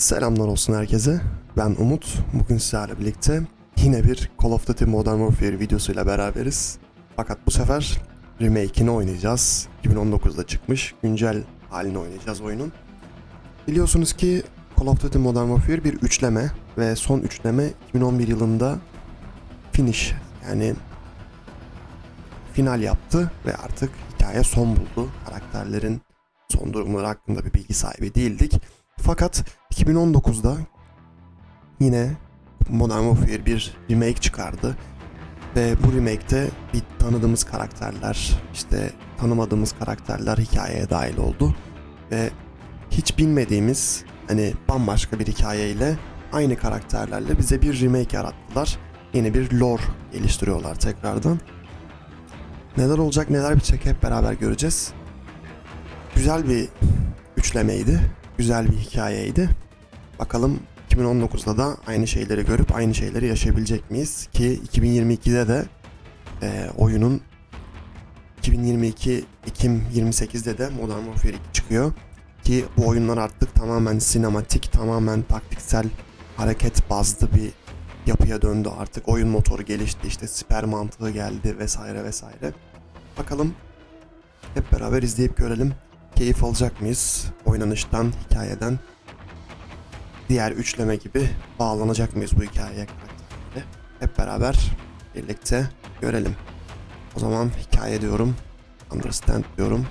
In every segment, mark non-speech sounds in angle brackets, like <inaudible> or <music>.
Selamlar olsun herkese. Ben Umut. Bugün sizlerle birlikte yine bir Call of Duty Modern Warfare videosuyla beraberiz. Fakat bu sefer remake'ini oynayacağız. 2019'da çıkmış. Güncel halini oynayacağız oyunun. Biliyorsunuz ki Call of Duty Modern Warfare bir üçleme ve son üçleme 2011 yılında finish yani final yaptı ve artık hikaye son buldu. Karakterlerin son durumları hakkında bir bilgi sahibi değildik. Fakat 2019'da yine Modern Warfare bir remake çıkardı. Ve bu remake'te bir tanıdığımız karakterler, işte tanımadığımız karakterler hikayeye dahil oldu. Ve hiç bilmediğimiz hani bambaşka bir hikayeyle aynı karakterlerle bize bir remake yarattılar. Yeni bir lore geliştiriyorlar tekrardan. Neler olacak neler bitecek hep beraber göreceğiz. Güzel bir üçlemeydi. Güzel bir hikayeydi. Bakalım 2019'da da aynı şeyleri görüp aynı şeyleri yaşayabilecek miyiz? Ki 2022'de de e, oyunun 2022 Ekim 28'de de Modern Warfare 2 çıkıyor. Ki bu oyunlar artık tamamen sinematik, tamamen taktiksel hareket bazlı bir yapıya döndü artık. Oyun motoru gelişti, işte siper mantığı geldi vesaire vesaire. Bakalım hep beraber izleyip görelim. Keyif alacak mıyız? Oynanıştan, hikayeden. Diğer üçleme gibi bağlanacak mıyız bu hikayeye? Hep beraber birlikte görelim. O zaman hikaye diyorum. Understand diyorum.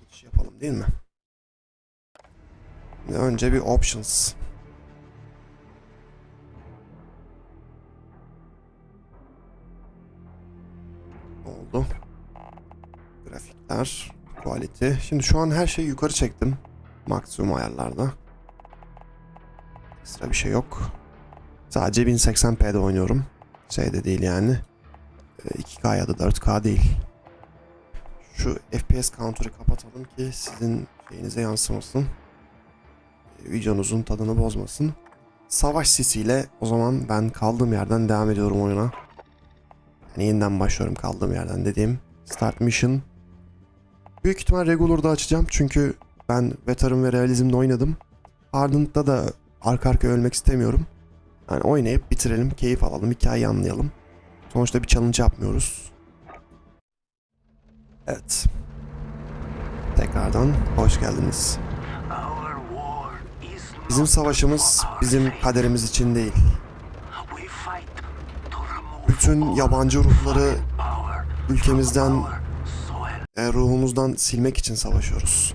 Geçiş yapalım değil mi? Şimdi önce bir options. oldu. Grafikler, quality. Şimdi şu an her şeyi yukarı çektim. Maksimum ayarlarda. Ekstra bir şey yok. Sadece 1080p'de oynuyorum. Şeyde değil yani. Ee, 2K ya da 4K değil. Şu FPS counter'ı kapatalım ki sizin şeyinize yansımasın. Ee, Videonuzun tadını bozmasın. Savaş sisiyle o zaman ben kaldığım yerden devam ediyorum oyuna. Yani yeniden başlıyorum kaldığım yerden dediğim. Start Mission. Büyük ihtimal Regular'da açacağım çünkü ben Veteran ve Realizm'de oynadım. Ardent'da da arka arkaya ölmek istemiyorum. Yani oynayıp bitirelim, keyif alalım, hikayeyi anlayalım. Sonuçta bir challenge yapmıyoruz. Evet. Tekrardan hoş geldiniz. Bizim savaşımız bizim kaderimiz için değil. Bütün yabancı ruhları ülkemizden, e, ruhumuzdan silmek için savaşıyoruz.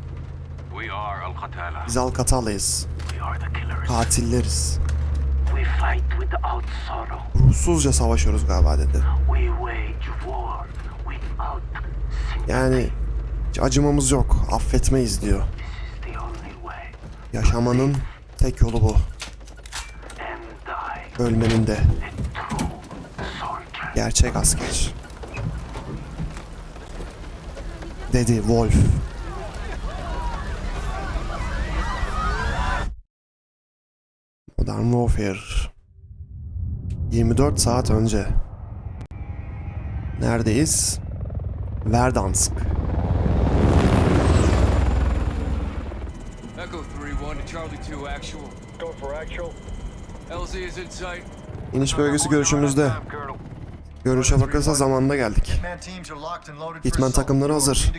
Biz killers. Katilleriz. Ruhsuzca savaşıyoruz galiba dedi. Yani hiç acımamız yok. Affetmeyiz diyor. Yaşamanın tek yolu bu. Ölmenin de. Gerçek asker. Dedi Wolf. Modern Warfare. 24 saat önce. Neredeyiz? Verdansk. Echo 3-1 to Charlie 2 actual. Go for actual. LZ is in sight. İniş bölgesi görüşümüzde. Görüşe bakılırsa zamanında geldik. Hitman takımları hazır.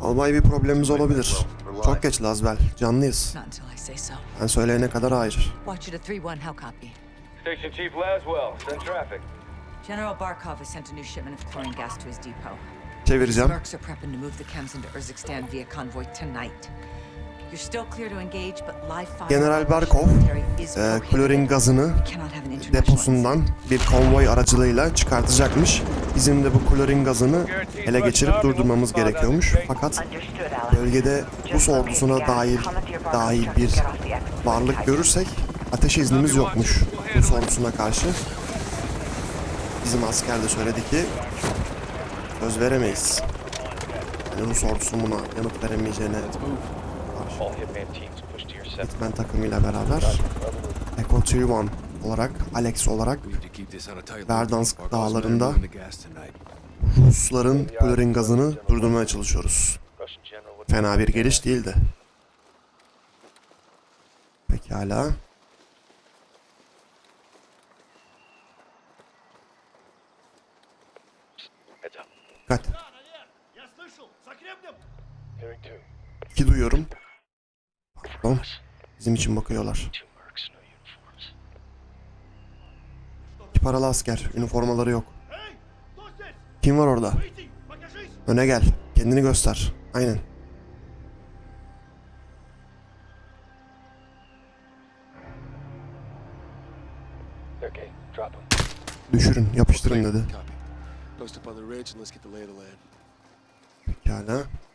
Albay bir problemimiz olabilir. Çok geç Lazbel. Canlıyız. Ben söyleyene kadar hayır. Watch it at 3-1, how copy? Station Chief Laswell, send traffic. General Barkov has sent a new shipment of chlorine gas to his depot. Çevireceğim. Mercs are prepping to move the chems into Urzikstan via convoy tonight. General Barkov, e, klorin gazını We cannot have an international deposundan bir konvoy aracılığıyla çıkartacakmış. Bizim de bu klorin gazını ele geçirip durdurmamız gerekiyormuş. Fakat bölgede Rus ordusuna dair dahil bir varlık görürsek ateş iznimiz yokmuş Rus ordusuna karşı. Bizim asker de söyledi ki söz veremeyiz. Yani Rus ordusunun buna yanıt veremeyeceğine Hitman takımıyla beraber Echo 3-1 olarak, Alex olarak Verdansk dağlarında. Rusların klorin gazını durdurmaya çalışıyoruz. Fena bir geliş değildi. Pekala. Dikkat. İki duyuyorum. Pardon. Bizim için bakıyorlar. İki paralı asker. Üniformaları yok. Kim var orada? Öne gel. Kendini göster. Aynen. Düşürün. Yapıştırın dedi. Copy.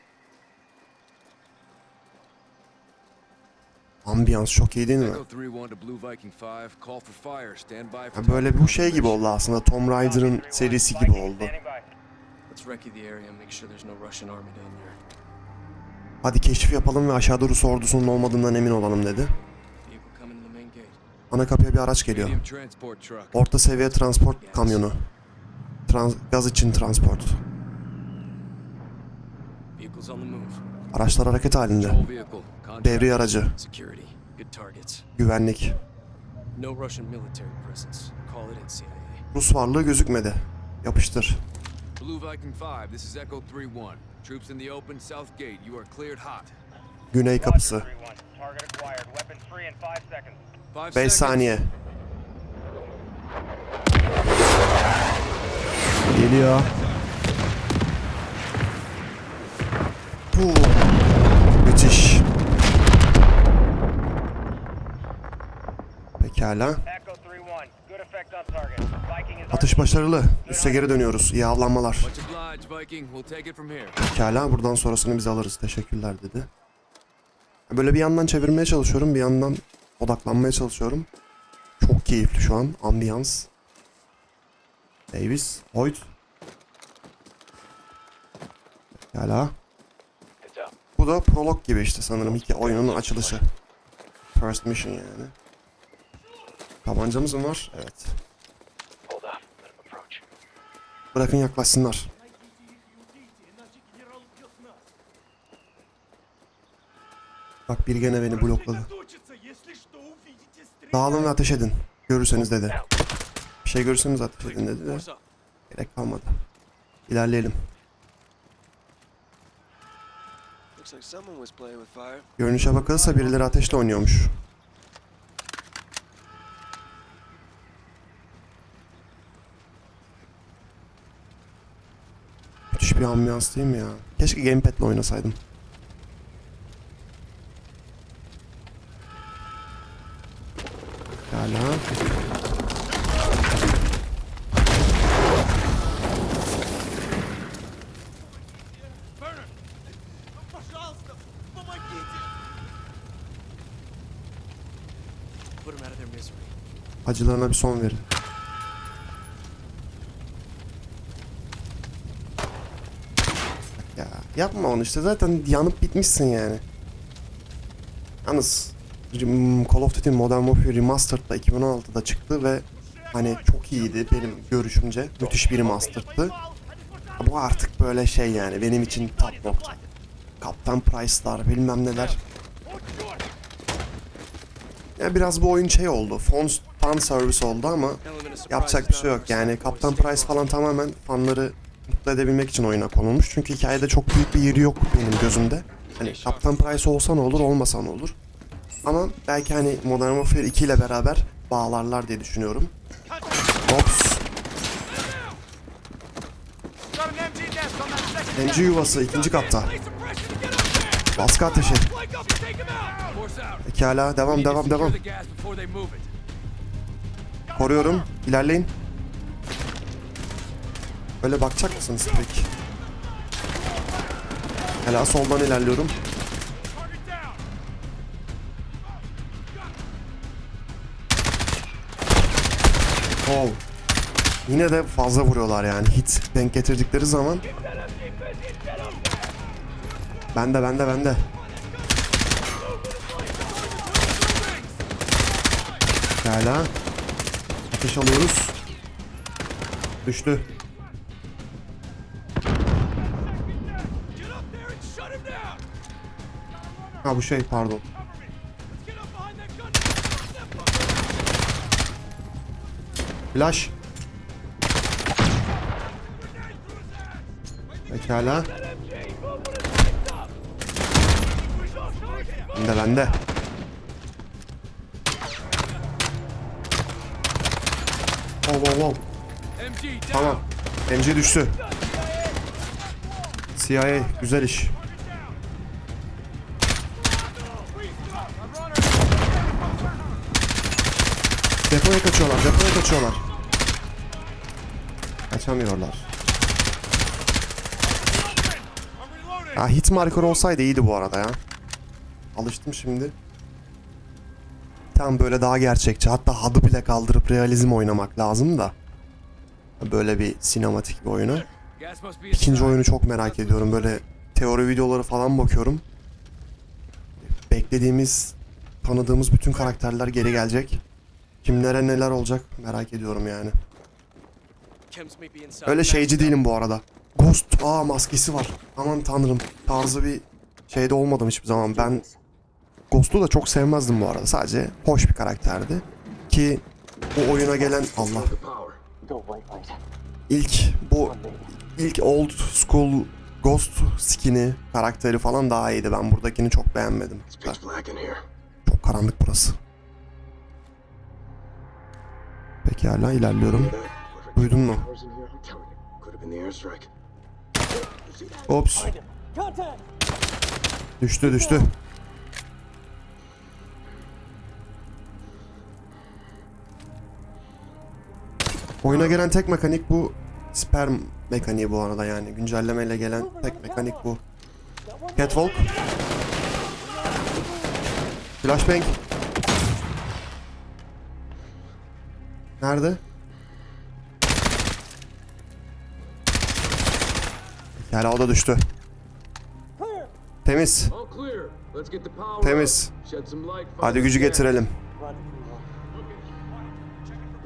Ambiyans çok iyi değil mi? Echo 3-1 to Blue Viking 5. Call for fire. Stand by for Ya böyle bu şey gibi oldu aslında. Tomb Raider'ın serisi gibi oldu. Hadi keşif yapalım ve aşağıda Rus ordusunun olmadığından emin olalım dedi. Ana kapıya bir araç geliyor. Orta seviye transport kamyonu. Trans- gaz için transport. Vehicles on the move. Araçlar hareket halinde. Devriye aracı. Güvenlik. No Russian military presence. Call it in CIA. Rus varlığı gözükmedi. Yapıştır. Blue Viking 5, this is Echo 3-1. Troops in the open, south gate. You are cleared hot. Güney kapısı. Target acquired. Weapons free in five seconds. 5 5 seconds. saniye. Geliyor. Bu. Müthiş. Pekala. Echo 3-1. Good effect on target. Viking is Atış başarılı. Üste geri dönüyoruz. İyi avlanmalar. Pekala buradan sonrasını biz alırız. Teşekkürler dedi. Böyle bir yandan çevirmeye çalışıyorum. Bir yandan odaklanmaya çalışıyorum. Çok keyifli şu an. Ambiyans. Davis. Hoyt. Pekala. Up. Bu da prolog gibi işte sanırım. Hikaye oyunun açılışı. First mission yani. Tabancamız mı var? Evet. Bırakın yaklaşsınlar. Bak biri gene beni blokladı. Dağılın ve ateş edin. Görürseniz dedi. Bir şey görürseniz ateş edin dedi de gerek kalmadı. İlerleyelim. Görünüşe bakılırsa birileri ateşle oynuyormuş. Müthiş bir ambiyans değil mi ya? Keşke gamepad'le oynasaydım. Hala. Acılarına bir son verin. Ya yapma onu işte zaten yanıp bitmişsin yani. Yalnız Call of Duty Modern Warfare Remastered'da 2016'da çıktı ve hani çok iyiydi benim görüşümce. Müthiş bir remastered'dı. Bu artık böyle şey yani benim için top nokta. Kaptan Price'lar bilmem neler. Ya biraz bu oyun şey oldu. Fon fan service oldu ama yapacak bir şey yok. Yani. Kaptan Price falan tamamen fanları mutlu edebilmek için oyuna konulmuş. Çünkü hikayede çok büyük bir yeri yok benim gözümde. Hani Kaptan Price olsa ne olur, olmasa ne olur. Ama belki hani Modern Warfare 2 ile beraber bağlarlar diye düşünüyorum. Ops. MG yuvası ikinci katta. Baskı ateşi. Pekala devam devam devam. Koruyorum. İlerleyin. Böyle bakacak mısınız peki? Hala soldan ilerliyorum. Oh. Yine de fazla vuruyorlar yani. Hit denk getirdikleri zaman. Bende bende bende. Hala. Ateş alıyoruz. Düştü. Ha bu şey pardon. Flash. Pekala. Bende bende. Wow. MG down. Tamam. MC düştü. CIA güzel iş. Depoya kaçıyorlar, depoya kaçıyorlar. Kaçamıyorlar. Ya hit marker olsaydı iyiydi bu arada ya. Alıştım şimdi. Tam böyle daha gerçekçi. Hatta hadı bile kaldırıp realizm oynamak lazım da. Böyle bir sinematik bir oyunu. İkinci oyunu çok merak ediyorum. Böyle teori videoları falan bakıyorum. Beklediğimiz, tanıdığımız bütün karakterler geri gelecek. Kimlere neler olacak merak ediyorum yani. Öyle şeyci değilim bu arada. Ghost, aa maskesi var. Aman tanrım. Tarzı bir şeyde olmadım hiçbir zaman. Ben Ghost'u da çok sevmezdim bu arada. Sadece hoş bir karakterdi. Ki bu oyuna gelen Allah. İlk bu ilk old school Ghost skin'i karakteri falan daha iyiydi. Ben buradakini çok beğenmedim. Çok karanlık burası. Pekala ilerliyorum. Duydun mu? Ops. Düştü düştü. Oyuna gelen tek mekanik bu sperm mekaniği bu arada yani güncellemeyle gelen tek mekanik bu. Catwalk. Flashbang. Nerede? Hala o da düştü. Temiz. Temiz. Hadi gücü getirelim.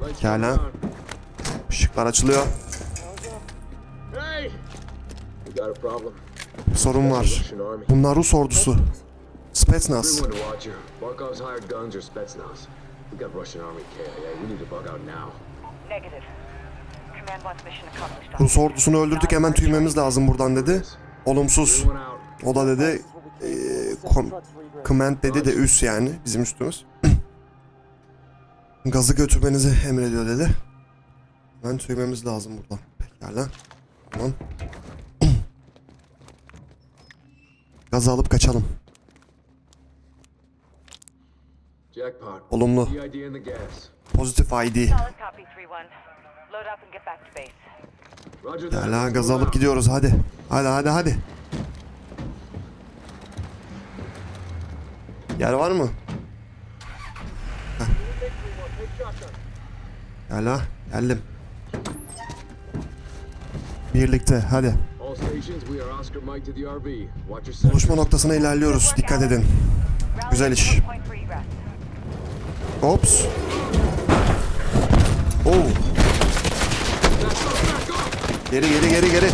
Pekala. Işıklar açılıyor. Sorun var. Bunlar Rus ordusu. Spetsnaz. Rus ordusunu öldürdük hemen tüymemiz lazım buradan dedi. Olumsuz. O da dedi command dedi de üst yani bizim üstümüz. <clears throat> Gazı götürmenizi emrediyor dedi. Hemen tüymemiz lazım buradan. Pekala. Tamam. Gazı alıp kaçalım. Jackpot. Olumlu. Pozitif ID. Solid copy 3-1. Load up and get back to base. Roger that. Pekala gazı alıp gidiyoruz hadi. Hadi hadi hadi. Yer var mı? Heh. Pekala geldim. Your sector. Buluşma noktasına ilerliyoruz. Dikkat edin. Güzel iş. Ops. Oo. Geri geri geri geri.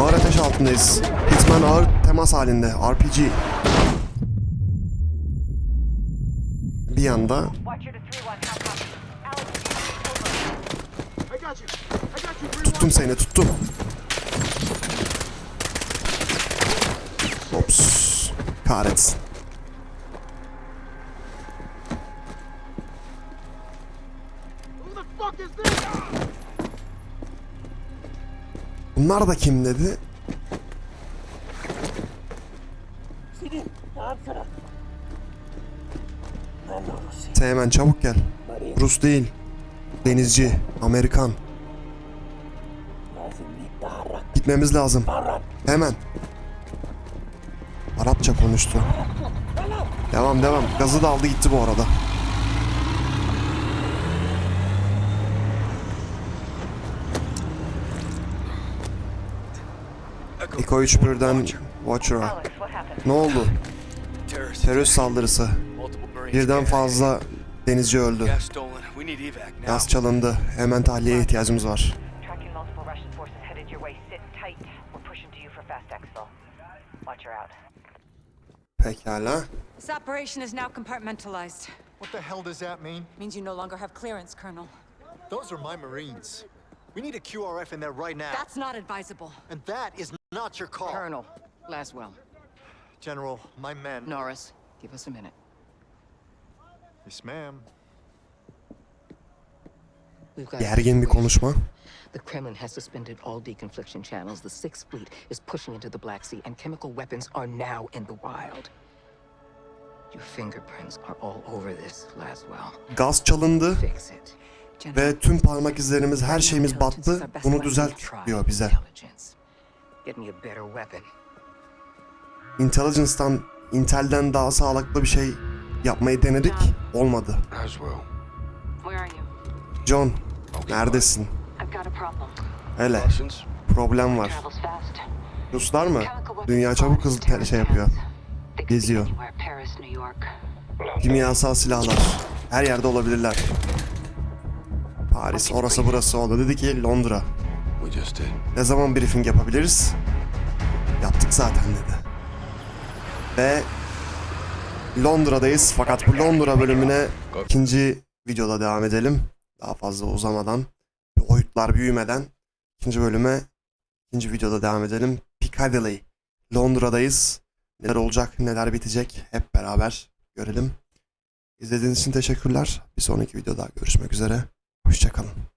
Ağır ateş altındayız. Hitman ağır temas halinde. RPG. Bir yanda Watcher to 3-1. How copy? Alex, over. I got you. I got you. Tuttum seni tuttum. Ops. Kahretsin. Who the fuck is this? Bunlar da kim dedi? Teğmen çabuk gel. Rus değil. Denizci. Amerikan. Gitmemiz lazım. Hemen. Arapça konuştu. Devam devam. Gazı da aldı gitti bu arada. Eko 3 birden Watcher'a. Ne oldu? Terörist saldırısı. Birden fazla denizci öldü. Gaz çalındı. Hemen tahliyeye ihtiyacımız var. Pekala. This operation is now compartmentalized. What the hell does that mean? Means you no longer have clearance, Colonel. Those are my Marines. We need a QRF in there right now. That's not advisable. And that is not your call. Colonel Laswell, General, my men. Norris, give us a minute. Yes, ma'am. Gergin bir konuşma. The Kremlin has suspended all deconfliction channels. The Sixth Fleet is pushing into the Black Sea, and chemical weapons are now in the wild. Your fingerprints are all over this, Laswell. Gaz çalındı ve tüm parmak izlerimiz, her şeyimiz battı. Bunu düzelt diyor bize. Intelligence. Get me a better weapon. Intelligence'dan, Intel'den daha sağlıklı bir şey yapmayı denedik. Olmadı. Where are you? John, neredesin? Hele, problem var. Ruslar mı? Dünya çabuk hızlı şey yapıyor. Geziyor. Kimyasal silahlar. Her yerde olabilirler. Paris, orası burası oldu. Dedi ki Londra. Ne zaman briefing yapabiliriz? Yaptık zaten dedi. Ve Londra'dayız. Fakat bu Londra bölümüne ikinci videoda devam edelim. Daha fazla uzamadan, boyutlar büyümeden ikinci bölüme ikinci videoda devam edelim. Piccadilly. Londra'dayız. Neler olacak, neler bitecek hep beraber görelim. İzlediğiniz için teşekkürler. Bir sonraki videoda görüşmek üzere. Hoşçakalın.